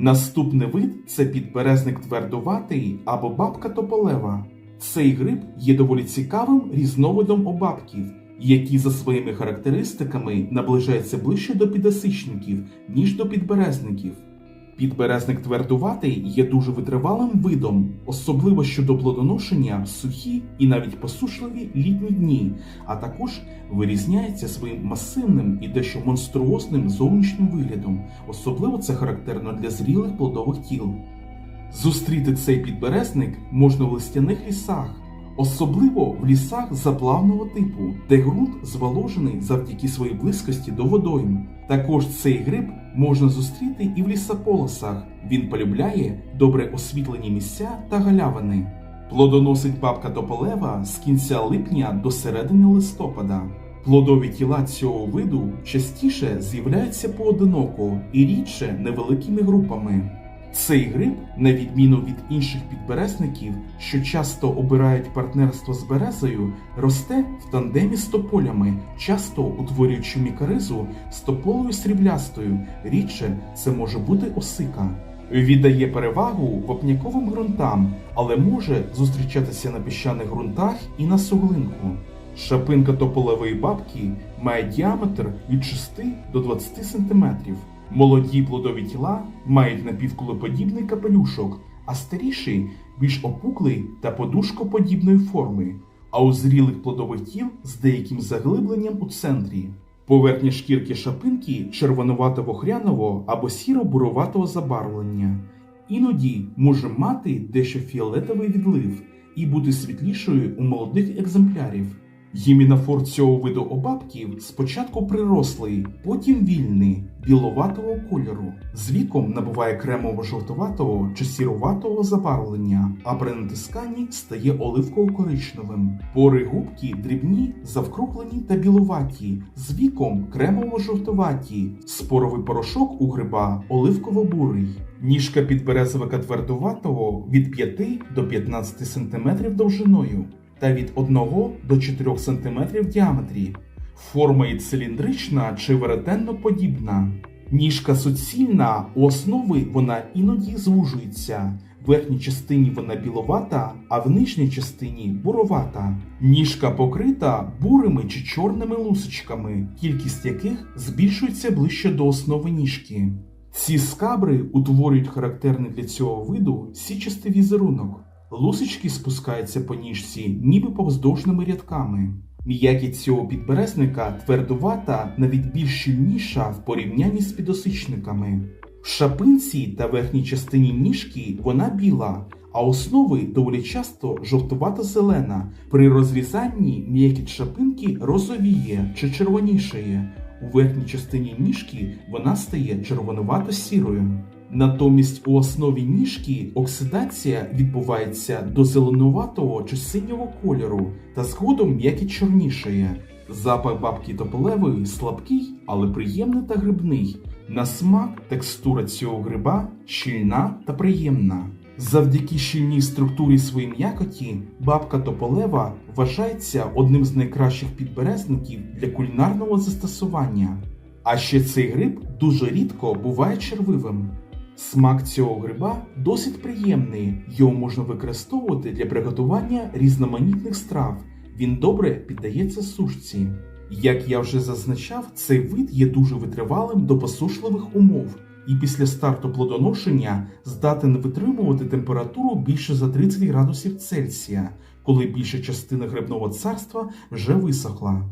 Наступний вид це підберезник твердоватий або бабка тополева. Цей гриб є доволі цікавим різновидом обабків, які за своїми характеристиками наближаються ближче до підосичників, ніж до підберезників. Підберезник твердуватий є дуже витривалим видом, особливо щодо плодоношення в сухі і навіть посушливі літні дні, а також вирізняється своїм масивним і дещо монструозним зовнішнім виглядом. Особливо це характерно для зрілих плодових тіл. Зустріти цей підберезник можна в листяних лісах, особливо в лісах заплавного типу, де ґрунт зволожений завдяки своїй близькості до водойм. Також цей гриб можна зустріти і в лісополосах. Він полюбляє добре освітлені місця та галявини. Плодоносить бабка тополева з кінця липня до середини листопада. Плодові тіла цього виду частіше з'являються поодиноко і рідше невеликими групами. Цей гриб, на відміну від інших підберезників, що часто обирають партнерство з березою, росте в тандемі з тополями, часто утворюючи мікаризу з тополою сріблястою. Рідше це може бути осика. Віддає перевагу вапняковим ґрунтам, але може зустрічатися на піщаних ґрунтах і на суглинку. Шапинка тополевої бабки має діаметр від 6 до 20 см. Молоді плодові тіла мають напівкулеподібний капелюшок, а старіші більш опуклий та подушкоподібної форми, а у зрілих плодових тіл з деяким заглибленням у центрі. Поверхня шкірки шапинки червонувато-вохряного або сіро-буроватого забарвлення. Іноді може мати дещо фіолетовий відлив і бути світлішою у молодих екземплярів. Гімінофор цього виду обабків спочатку прирослий, потім вільний, біловатого кольору. З віком набуває кремово-жовтуватого чи сіруватого забарвлення, а при натисканні стає оливково-коричневим. Пори губки дрібні, завкруглені та білуваті, з віком кремово-жовтуваті, споровий порошок у гриба оливково-бурий. Ніжка підберезовика твердуватого від 5 до 15 см довжиною та від 1 до 4 см в діаметрі. Форма є циліндрична чи веретенно подібна. Ніжка суцільна, у основи вона іноді звужується. В верхній частині вона біловата, а в нижній частині буровата. Ніжка покрита бурими чи чорними лусочками, кількість яких збільшується ближче до основи ніжки. Ці скабри утворюють характерний для цього виду січастий візерунок. Лусочки спускаються по ніжці, ніби повздовжними рядками. М'якість цього підберезника твердувата, навіть більш щільніша в порівнянні з підосичниками. В шапинці та верхній частині ніжки вона біла, а основи доволі часто жовтувато-зелена. При розрізанні м'якість шапинки розовіє чи червонішає. У верхній частині ніжки вона стає червонувато-сірою. Натомість у основі ніжки оксидація відбувається до зеленуватого чи синього кольору та згодом м'якість чорнішає. Запах бабки тополевої слабкий, але приємний та грибний. На смак текстура цього гриба щільна та приємна. Завдяки щільній структурі своїй м'якоті бабка тополева вважається одним з найкращих підберезників для кулінарного застосування. А ще цей гриб дуже рідко буває червивим. Смак цього гриба досить приємний, його можна використовувати для приготування різноманітних страв. Він добре піддається сушці. Як я вже зазначав, цей вид є дуже витривалим до посушливих умов і після старту плодоношення здатен витримувати температуру більше за 30 градусів Цельсія, коли більша частина грибного царства вже висохла.